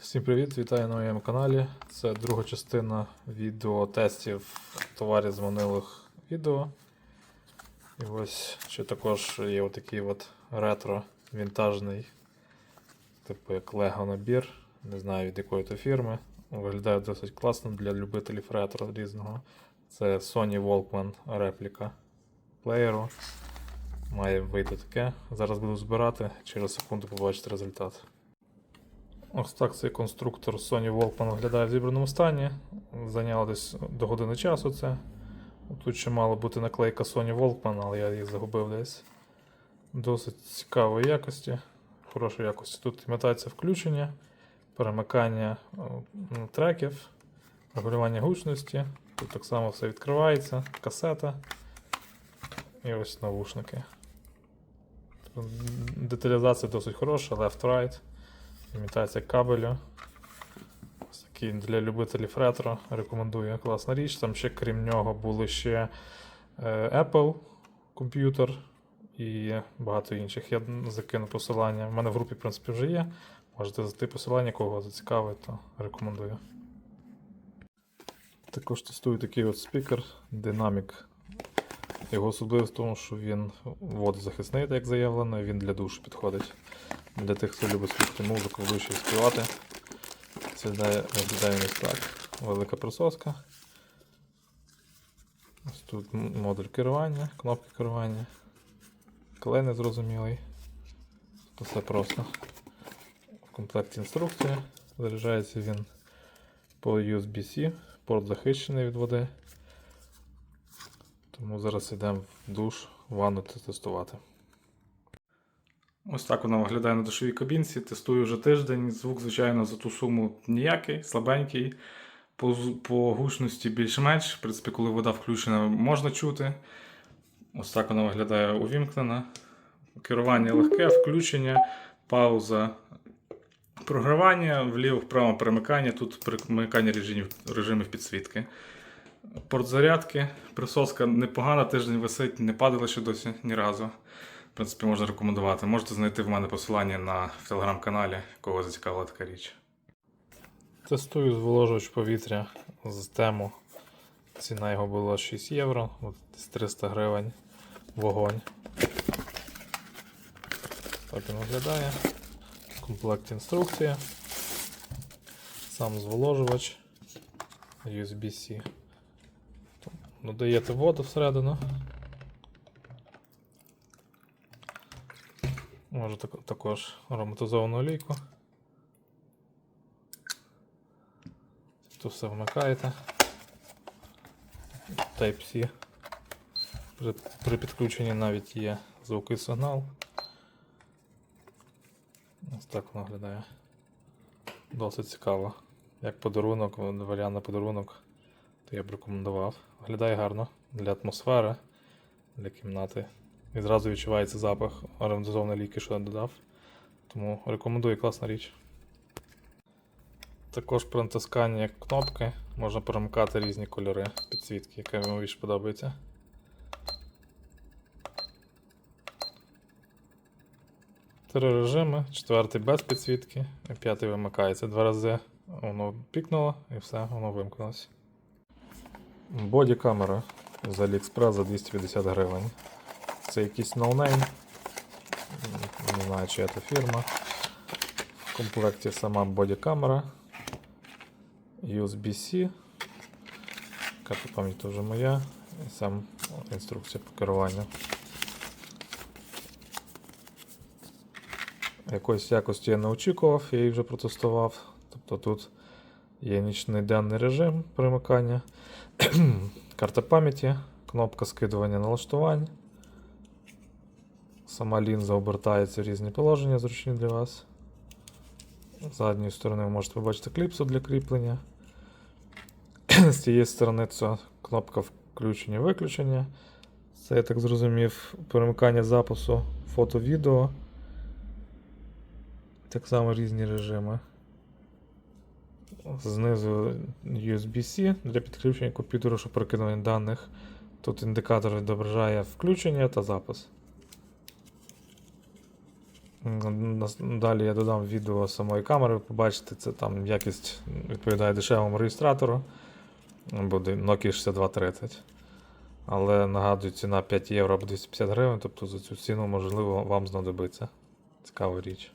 Всім привіт, вітаю на моєму каналі. Це друга частина відео тестів товарів з минулих відео. І ось ще також є отакий от ретро вінтажний, типу як Lego набір. Не знаю від якої то фірми. Виглядає досить класно для любителів ретро різного. Це Sony Walkman репліка плеєру. Має вийти таке. Зараз буду збирати, через секунду побачите результат. Ось так цей конструктор Sony Walkman виглядає в зібраному стані. Зайняло десь до години часу це. Тут ще мала бути наклейка Sony Walkman, але я її загубив десь. Досить цікавої якості, хорошої якості. Тут імітація включення, перемикання треків, регулювання гучності. Тут так само все відкривається, касета і ось навушники. Деталізація досить хороша, left-right. Імітація кабелю. Ось такий для любителів ретро. Рекомендую класна річ. Там ще крім нього були ще е, Apple комп'ютер і багато інших. Я закину посилання. У мене в групі, в принципі, вже є. Можете зайти посилання, кого зацікавить, то рекомендую. Також тестую такий от спікер Dynamic. Його особливість в тому, що він водозахисний, як заявлено, він для душу підходить. Для тих, хто любить слухати музику, в душі співати. Це виглядає так. Велика присоска. Ось тут модуль керування, кнопки керування. Клей незрозумілий. Тут все просто. В комплекті інструкція. Заряджається він по USB-C, порт захищений від води. Тому зараз йдемо в душ, ванну тестувати. Ось так вона виглядає на душовій кабінці. Тестую вже тиждень. Звук, звичайно, за ту суму ніякий, слабенький. По, по гучності більш-менш. В принципі, коли вода включена, можна чути. Ось так вона виглядає увімкнена. Керування легке, включення, пауза. Програвання, вліво-вправо перемикання. Тут перемикання режимів, режимів підсвітки. Порт зарядки. Присоска непогана, тиждень висить, не падала ще досі ні разу. Принципі, можна рекомендувати. Можете знайти в мене посилання на телеграм-каналі, кого зацікавила така річ. Тестую зволожувач повітря з тему. Ціна його була 6 євро, от 300 гривень. Вогонь. Так він виглядає. Комплект інструкція. Сам зволожувач. USB-C. Додаєте воду всередину. Може також ароматизовану олійку. Тут все вмикаєте. Type-C. При, при підключенні навіть є звуковий сигнал. Ось так воно виглядає. Досить цікаво. Як подарунок, варіант на подарунок, то я б рекомендував. Виглядає гарно для атмосфери, для кімнати. І зразу відчувається запах ароматизованої ліки, що я додав. Тому рекомендую класна річ. Також при натисканні кнопки можна перемикати різні кольори підсвітки, яка вам більше подобається. Три режими, четвертий без підсвітки, і п'ятий вимикається. Два рази воно пікнуло і все, воно вимкнулося. Боді камера з AliExpress за 250 гривень. Це якийсь ноунейм. Не знаю, чия це фірма. В комплекті сама бодікамера. USB-C. Карта пам'яті вже моя. І сам інструкція по керуванню. Якоїсь якості я не очікував, я її вже протестував. Тобто тут є нічний денний режим перемикання, карта пам'яті, кнопка скидування налаштувань. Сама лінза обертається в різні положення, зручні для вас. З задньої сторони ви можете побачити кліпсу для кріплення. З цієї сторони це кнопка включення-виключення. Це, я так зрозумів, перемикання запису фото-відео. Так само різні режими. Знизу USB-C для підключення комп'ютеру, щоб перекидування даних. Тут індикатор відображає включення та запис. Далі я додам відео самої камери, побачите, це там якість відповідає дешевому реєстратору. Буде Nokia 6230. Але нагадую, ціна 5 євро або 250 гривень, тобто за цю ціну, можливо, вам знадобиться. Цікава річ.